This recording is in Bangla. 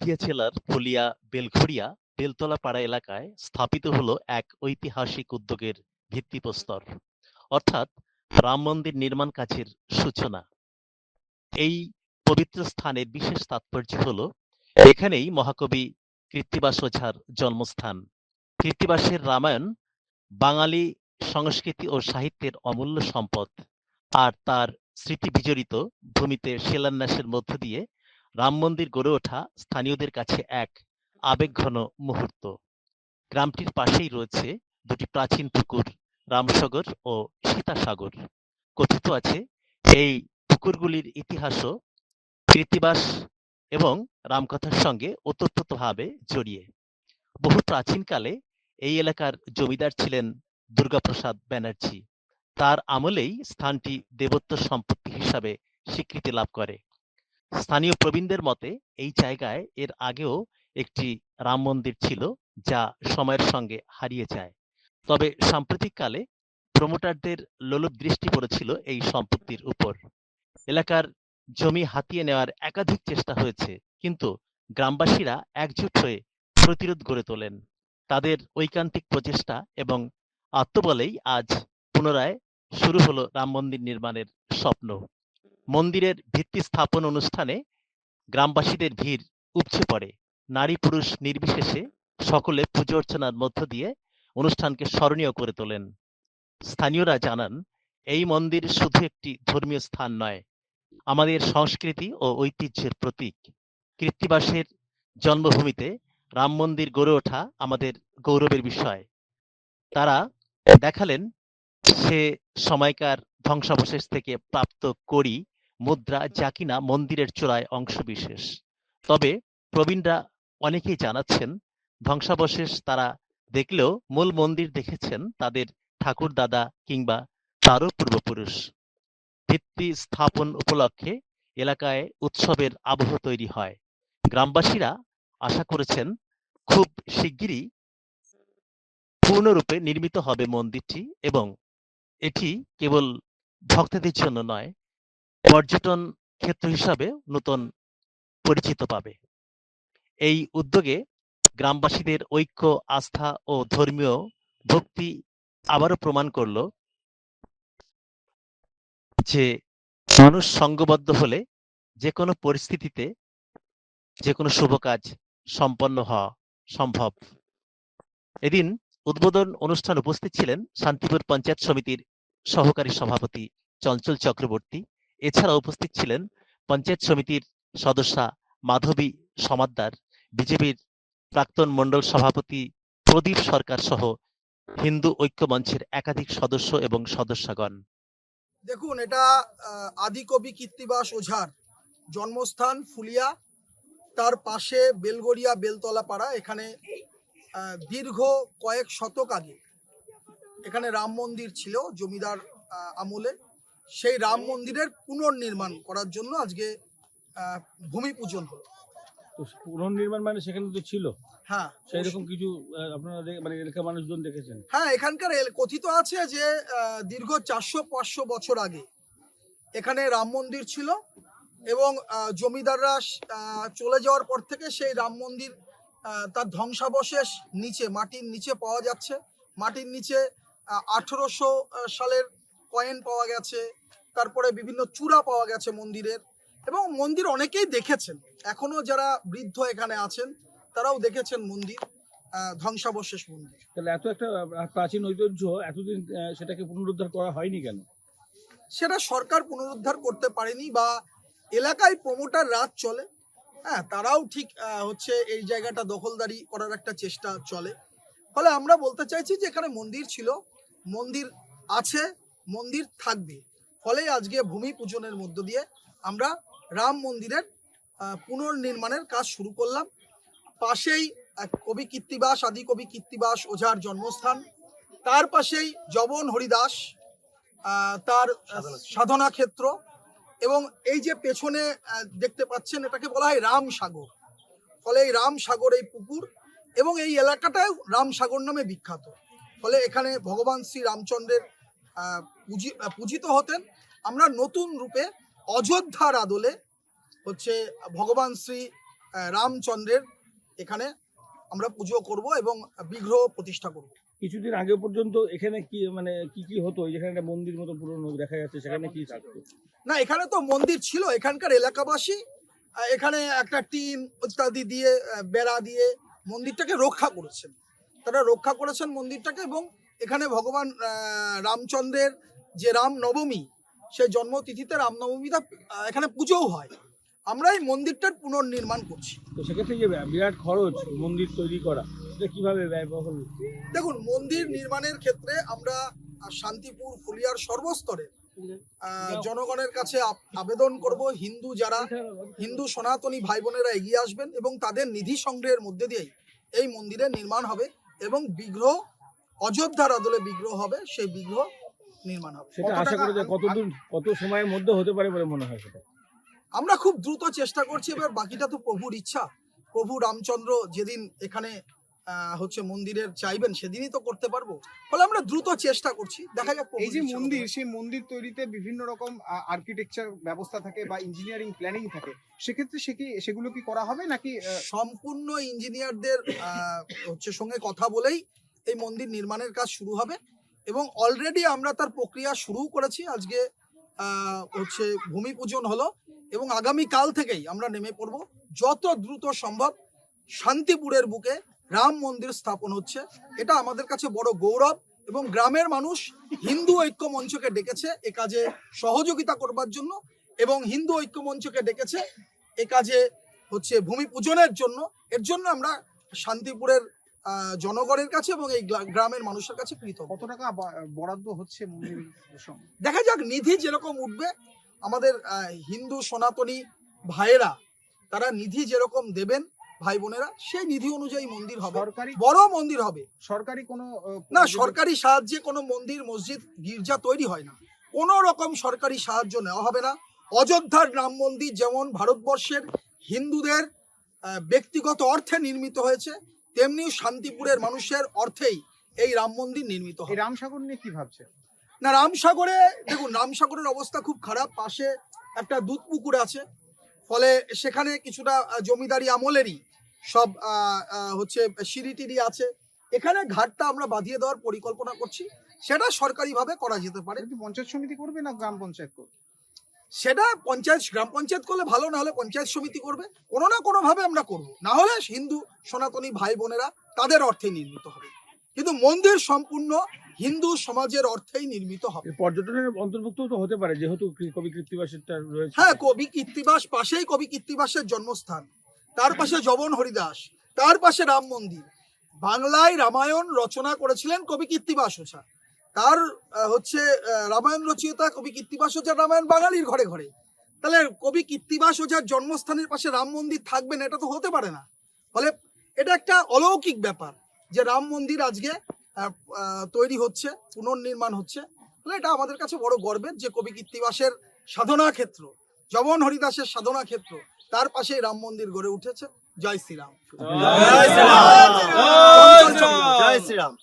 নদিয়া জেলার ফুলিয়া বেলঘরিয়া বেলতলা পাড়া এলাকায় স্থাপিত হলো এক ঐতিহাসিক উদ্যোগের ভিত্তিপ্রস্তর, অর্থাৎ রাম মন্দির নির্মাণ কাজের সূচনা। এই পবিত্র স্থানের বিশেষ তাৎপর্য হলো, এখানেই মহাকবি কৃত্তিবাস ওঝার জন্মস্থান। কৃত্তিবাসের রামায়ণ বাঙালি সংস্কৃতি ও সাহিত্যের অমূল্য সম্পদ, আর তার স্মৃতি বিজড়িত ভূমিতে শিলান্যাসের মধ্য দিয়ে রাম মন্দির গড়ে ওঠা স্থানীয়দের কাছে এক আবেগঘন মুহূর্ত। গ্রামটির পাশেই রয়েছে দুটি প্রাচীন পুকুর, রামসাগর ও সীতাসাগর। কথিত আছে, এই পুকুরগুলির ইতিহাসও কৃতিবাস এবং রামকথার সঙ্গে ওতপ্রোতভাবে জড়িয়ে। বহু প্রাচীনকালে এই এলাকার জমিদার ছিলেন দুর্গাপ্রসাদ ব্যানার্জি। তার আমলেই স্থানটি দেবত্ব সম্পত্তি হিসাবে স্বীকৃতি লাভ করে। স্থানীয় প্রবীণদের মতে, এই জায়গায় এর আগেও একটি রাম মন্দির ছিল যা সময়ের সঙ্গে হারিয়ে যায়। তবে সাম্প্রতিককালে প্রমোটারদের লোলুপ দৃষ্টি পড়েছিল এই সম্পত্তির উপর। এলাকার জমি হাতিয়ে নেওয়ার একাধিক চেষ্টা হয়েছে, কিন্তু গ্রামবাসীরা একজোট হয়ে প্রতিরোধ গড়ে তোলেন। তাদের ঐকান্তিক প্রচেষ্টা এবং আত্মবলেই আজ পুনরায় শুরু হলো রাম মন্দির নির্মাণের স্বপ্ন। মন্দিরের ভিত্তি স্থাপন অনুষ্ঠানে গ্রামবাসীদের ভিড় উপচে পড়ে। নারী পুরুষ নির্বিশেষে সকলে পুজো অর্চনার মধ্য দিয়ে অনুষ্ঠানকে স্মরণীয় করে তোলেন। স্থানীয়রা জানান, এই মন্দির শুধু একটি ধর্মীয় স্থান নয়, আমাদের সংস্কৃতি ও ঐতিহ্যের প্রতীক। কৃত্তিবাসের জন্মভূমিতে রাম মন্দির গড়ে ওঠা আমাদের গৌরবের বিষয়। তারা দেখালেন, সে সময়কার ধ্বংসাবশেষ থেকে প্রাপ্ত করি মুদ্রা যা কিনা মন্দিরের চূড়ায় অংশবিশেষ। তবে প্রবীণরা অনেকেই জানাচ্ছেন, ধ্বংসাবশেষ তারা দেখলেও মূল মন্দির দেখেছেন তাদের ঠাকুর দাদা কিংবা তারও পূর্বপুরুষ। ভিত্তি স্থাপন উপলক্ষে এলাকায় উৎসবের আবহ তৈরি হয়। গ্রামবাসীরা আশা করেছেন, খুব শিগগিরই পূর্ণরূপে নির্মিত হবে মন্দিরটি এবং এটি কেবল ভক্তদের জন্য নয় পর্যটন ক্ষেত্র হিসাবে নতুন পরিচিত পাবে। এই উদ্যোগে গ্রামবাসীদের ঐক্য, আস্থা ও ধর্মীয় ভক্তি আবারও প্রমাণ করল যে মানুষ সঙ্গবদ্ধ হলে যে কোনো পরিস্থিতিতে যে কোনো শুভ কাজ সম্পন্ন হওয়া সম্ভব। এদিন উদ্বোধন অনুষ্ঠান উপস্থিত ছিলেন শান্তিপুর পঞ্চায়েত সমিতির সহকারী সভাপতি চঞ্চল চক্রবর্তী এছাড়া উপস্থিত ছিলেন পঞ্চায়েত সমিতির সদস্যা মাধবী সমাদ্দার বিজেপির প্রাক্তন মন্ডল সভাপতি প্রদীপ সরকার সহ হিন্দু ঐক্য মঞ্চের একাধিক সদস্য এবং সদস্যগণ। দেখুন এটা আহ, আদিকবি কীর্তিবাস ওঝার জন্মস্থান ফুলিয়া তার পাশে বেলগড়িয়া বেলতলা পাড়া এখানে দীর্ঘ কয়েক শতক আগে এখানে রাম মন্দির ছিল জমিদার আমলে। সেই রাম মন্দিরের পুনর্নির্মাণ করার জন্য আজকে ভূমি পূজন হলো। তো পুনর্নির্মাণ মানে সেখানে তো ছিল। হ্যাঁ। সেই রকম কিছু আপনারা মানে এলাকার মানুষজন দেখেছেন? হ্যাঁ এখানকার কথিত আছে যে দীর্ঘ চারশো পাঁচশো বছর আগে এখানে রাম মন্দির ছিল এবং জমিদাররা চলে যাওয়ার পর থেকে সেই রাম মন্দির তার ধ্বংসাবশেষ নিচে মাটির নিচে পাওয়া যাচ্ছে। মাটির নিচে আঠেরোশো সালের কয়েন পাওয়া গেছে তারপরে বিভিন্ন চূড়া পাওয়া গেছে মন্দিরের। এবং মন্দির অনেকেই দেখেছেন। এখনও যারা বৃদ্ধ এখানে আছেন তারাও দেখেছেন মন্দির ধ্বংসাবশেষ মন্দির। তাহলে এত একটা প্রাচীন ঐতিহ্য এতদিন সেটাকে পুনরুদ্ধার করা হয়নি কেন? সেটা সরকার পুনরুদ্ধার করতে পারেনি বা এলাকায় প্রমোটার রাত চলে। হ্যাঁ তারাও ঠিক হচ্ছে এই জায়গাটা দখলদারি করার একটা চেষ্টা চলে। ফলে আমরা বলতে চাইছি যে এখানে মন্দির ছিল মন্দির আছে মন্দির থাকবে। ফলে আজকে ভূমি পূজনের মধ্য দিয়ে আমরা রাম মন্দিরের পুনর্নির্মাণের কাজ শুরু করলাম। পাশেই এক কবি কীর্তিবাস আদি কবি কীর্তিবাস ওঝার জন্মস্থান। তার পাশেই জবন হরিদাস তার সাধনা ক্ষেত্র। এবং এই যে পেছনে দেখতে পাচ্ছেন এটাকে বলা হয় রাম সাগর। ফলে এই রাম সাগর এই পুকুর এবং এই এলাকাটাও রাম সাগর নামে বিখ্যাত। ফলে এখানে ভগবান শ্রী রামচন্দ্রের পূজি- পূজিত হতেন। আমরা নতুন রূপে অযোধ্যার আদলে হচ্ছে ভগবান শ্রী রামচন্দ্রের এখানে আমরা পুজো করব এবং বিগ্রহ প্রতিষ্ঠা করব। কিছুদিন আগে পর্যন্ত এখানে কি মানে কি কি হতো? যেখানে একটা মন্দির মতো পুরনো দেখা যাচ্ছে সেখানে কি থাকতো? না এখানে তো মন্দির ছিল এখানকার এলাকাবাসী এখানে একটা টিন ইত্যাদি দিয়ে বেড়া দিয়ে মন্দিরটাকে রক্ষা করেছেন। তারা রক্ষা করেছেন মন্দিরটাকে এবং এখানে ভগবান রামচন্দ্রের যে রাম নবমী সেই জন্মতিথিতে রামনবমীটা এখানে পুজোও হয়। আমরা এই মন্দিরটার পুনর্নির্মাণ করছি। তো সেক্ষেত্রে যে বিরাট খরচ মন্দির তৈরি করা এটা কীভাবে ব্যয়বহুল? দেখুন মন্দির নির্মাণের ক্ষেত্রে আমরা শান্তিপুর ফুলিয়ার সর্বস্তরে জনগণের কাছে আবেদন করব হিন্দু যারা হিন্দু সনাতনী ভাই বোনেরা এগিয়ে আসবেন এবং তাদের নিধি সংগ্রহের মধ্যে দিয়েই এই মন্দিরের নির্মাণ হবে এবং বিগ্রহ অযোধ্যার আদলে বিগ্রহ হবে সেই বিগ্রহ নির্মাণ হবে। সেটা আশা টাকা? করা যায় কতদিন কত সময়ের মধ্যে হতে পারে বলে মনে হয় সেটা? আমরা খুব দ্রুত চেষ্টা করছি এবার বাকিটা তো প্রভুর ইচ্ছা। প্রভু রামচন্দ্র যেদিন এখানে হচ্ছে মন্দিরের চাইবেন সেদিনই তো করতে পারব। ফলে আমরা দ্রুত চেষ্টা করছি। দেখা যাক এই যে মন্দির সেই মন্দির তৈরিতে বিভিন্ন রকম আর্কিটেকচার ব্যবস্থা থাকে বা ইঞ্জিনিয়ারিং প্ল্যানিং থাকে সেক্ষেত্রে সে কি সেগুলো কি করা হবে নাকি আহ, সম্পূর্ণ ইঞ্জিনিয়ারদের আহ, হচ্ছে সঙ্গে কথা বলেই এই মন্দির নির্মাণের কাজ শুরু হবে এবং অলরেডি আমরা তার প্রক্রিয়া শুরু করেছি। আজকে হচ্ছে ভূমি পূজন হলো এবং আগামী কাল থেকেই আমরা নেমে পড়ব। যত দ্রুত সম্ভব শান্তিপুরের বুকে রাম মন্দির স্থাপন হচ্ছে। এটা আমাদের কাছে বড় গৌরব এবং গ্রামের মানুষ হিন্দু ঐক্য মঞ্চকে ডেকেছে এ কাজে সহযোগিতা করবার জন্য এবং হিন্দু ঐক্য মঞ্চকে ডেকেছে এ কাজে হচ্ছে ভূমি পূজনের জন্য। এর জন্য আমরা শান্তিপুরের জনগণের কাছে এবং এই গ্রামের মানুষের কাছে কৃতজ্ঞ। কত টাকা বরাদ্দ হচ্ছে মন্দির দেখা যাক নিধি যেরকম উঠবে আমাদের হিন্দু সনাতনী ভাইয়েরা তারা নিধি যেরকম দেবেন ভাই বোনেরা সেই নিধি অনুযায়ী মন্দির হবে। সরকারি বড় মন্দির হবে। সরকারি কোনো না সরকারি সাহায্যে কোনো মন্দির মসজিদ গির্জা তৈরি হয় না। কোনো রকম সরকারি সাহায্য নেওয়া হবে না। অযোধ্যার রাম মন্দির যেমন ভারতবর্ষের হিন্দুদের ব্যক্তিগত অর্থে নির্মিত হয়েছে তেমনি শান্তিপুরের মানুষের অর্থেই এই রাম মন্দির নির্মিত হয়। রামসাগর নিয়ে কি ভাবছে? না রামসাগরে দেখুন রামসাগরের অবস্থা খুব খারাপ। পাশে একটা দুধ পুকুর আছে। ফলে সেখানে কিছুটা জমিদারি আমলেরই সব হচ্ছে সিঁড়ি টিড়ি আছে। এখানে ঘাটটা আমরা বাঁধিয়ে দেওয়ার পরিকল্পনা করছি। সেটা সরকারিভাবে করা যেতে পারে। পঞ্চায়েত সমিতি করবে না গ্রাম পঞ্চায়েত করবে? সেটা পঞ্চায়েত গ্রাম পঞ্চায়েত করলে ভালো না হলে পঞ্চায়েত সমিতি করবে। কোনো না কোনো ভাবে আমরা করব। না হলে হিন্দু সনাতনী ভাই বোনেরা তাদের অর্থে নির্মিত হবে। কিন্তু মন্দির সম্পূর্ণ হিন্দু সমাজের অর্থেই নির্মিত হবে। পর্যটনের অন্তর্ভুক্ত তো হতে পারে যেহেতু কবি কৃত্তিবাসেরটা রয়েছে। হ্যাঁ কবি কীর্তিবাস পাশেই কবি কীর্তিবাসের জন্মস্থান। তার পাশে জবন হরিদাস তার পাশে রাম মন্দির। বাংলায় রামায়ণ রচনা করেছিলেন কবি কীর্তিবাস ওঝা। তার হচ্ছে রামায়ণ রচয়িতা কবি কীর্তিবাস ওঝার রামায়ণ বাঙালির ঘরে ঘরে। তাহলে কবি কীর্তিবাস ওঝার জন্মস্থানের পাশে রাম মন্দির থাকবে না এটা তো হতে পারে না। ফলে এটা একটা অলৌকিক ব্যাপার যে রাম মন্দির আজকে আহ, আহ, তৈরি হচ্ছে পুনর্নির্মাণ হচ্ছে। ফলে এটা আমাদের কাছে বড় গর্বের যে কবি কীর্তিবাসের সাধনা ক্ষেত্র জবন হরিদাসের সাধনা ক্ষেত্র তার পাশেই রাম মন্দির গড়ে উঠেছে। জয় শ্রীরাম। জয় শ্রীরাম। জয় শ্রীরাম।